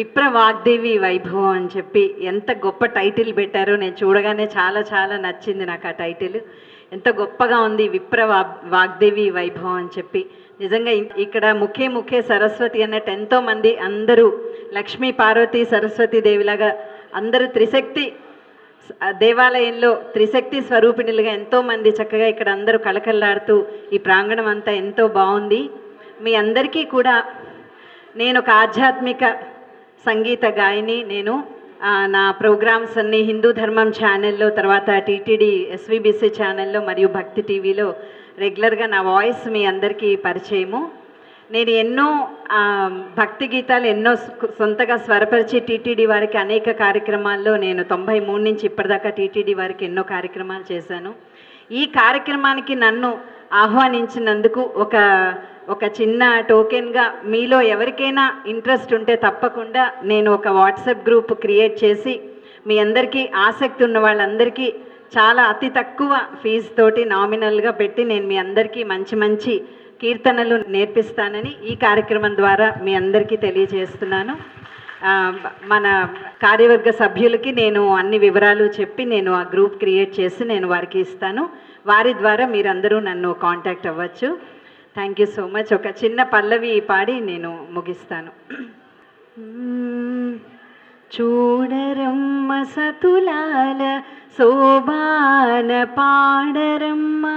విప్ర వాగ్దేవి వైభవం అని చెప్పి ఎంత గొప్ప టైటిల్ పెట్టారో నేను చూడగానే చాలా చాలా నచ్చింది నాకు ఆ టైటిల్. ఎంత గొప్పగా ఉంది విప్ర వాగ్దేవి వైభవం అని చెప్పి. నిజంగా ఇక్కడ ముఖే ముఖే సరస్వతి అన్నట్టు ఎంతోమంది అందరూ లక్ష్మీ పార్వతి సరస్వతి దేవిలాగా అందరూ త్రిశక్తి దేవాలయంలో త్రిశక్తి స్వరూపిణులుగా ఎంతోమంది చక్కగా ఇక్కడ అందరూ కళకళలాడుతూ ఈ ప్రాంగణం అంతా ఎంతో బాగుంది. మీ అందరికీ కూడా నేను ఒక ఆధ్యాత్మిక సంగీత గాయని నేను. నా ప్రోగ్రామ్స్ అన్ని హిందూ ధర్మం ఛానల్లో తర్వాత టీటీడీ ఎస్విబిసి ఛానల్లో మరియు భక్తి టీవీలో రెగ్యులర్గా నా వాయిస్ మీ అందరికీ పరిచయము. నేను ఎన్నో భక్తి గీతాలు ఎన్నో సొంతగా స్వరపరిచి టీటీడీ వారికి అనేక కార్యక్రమాల్లో నేను తొంభై మూడు నుంచి ఇప్పటిదాకా టీటీడీ వారికి ఎన్నో కార్యక్రమాలు చేశాను. ఈ కార్యక్రమానికి నన్ను ఆహ్వానించినందుకు ఒక ఒక చిన్న టోకెన్గా మీలో ఎవరికైనా ఇంట్రెస్ట్ ఉంటే తప్పకుండా నేను ఒక వాట్సాప్ గ్రూప్ క్రియేట్ చేసి మీ అందరికీ ఆసక్తి ఉన్న వాళ్ళందరికీ చాలా అతి తక్కువ ఫీజు తోటి నామినల్గా పెట్టి నేను మీ అందరికీ మంచి మంచి కీర్తనలు నేర్పిస్తానని ఈ కార్యక్రమం ద్వారా మీ అందరికీ తెలియజేస్తున్నాను. మన కార్యవర్గ సభ్యులకి నేను అన్ని వివరాలు చెప్పి నేను ఆ గ్రూప్ క్రియేట్ చేసి నేను వారికి ఇస్తాను. వారి ద్వారా మీరందరూ నన్ను కాంటాక్ట్ అవ్వచ్చు. థ్యాంక్ యూ సో మచ్ ఒక చిన్న పల్లవి పాడి నేను ముగిస్తాను. చూడరమ్మ సతులాల శోభాన పాడరమ్మా.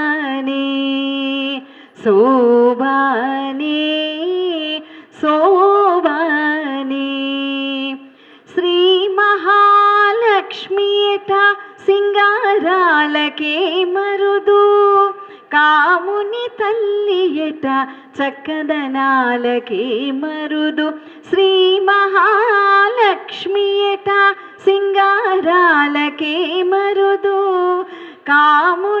శోభానే శోభానే. శ్రీ మహాలక్ష్మియట సింగారాలకే మరుదు. కాముని తల్లియట చక్కదనాలకే మరుదు. శ్రీ మహాలక్ష్మియట సింగారాలకే మరుదు. కాముని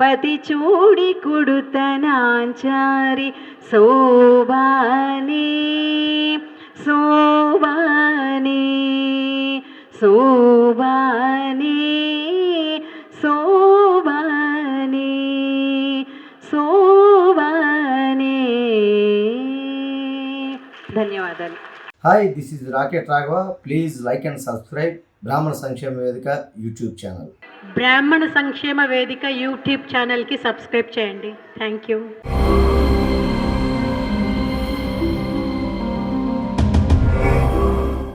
పతి చూడి కుడుతనాచారి శోభానే శోభానే శోభానే శోభానే శోభానే. ధన్యవాదాలు. Hi this is Rocket Raghava please like and subscribe బ్రాహ్మణ సంక్షేమ వేదిక యూట్యూబ్ ఛానల్. బ్రాహ్మణ సంక్షేమ వేదిక యూట్యూబ్ ఛానల్కి సబ్స్క్రైబ్ చేయండి. Thank you.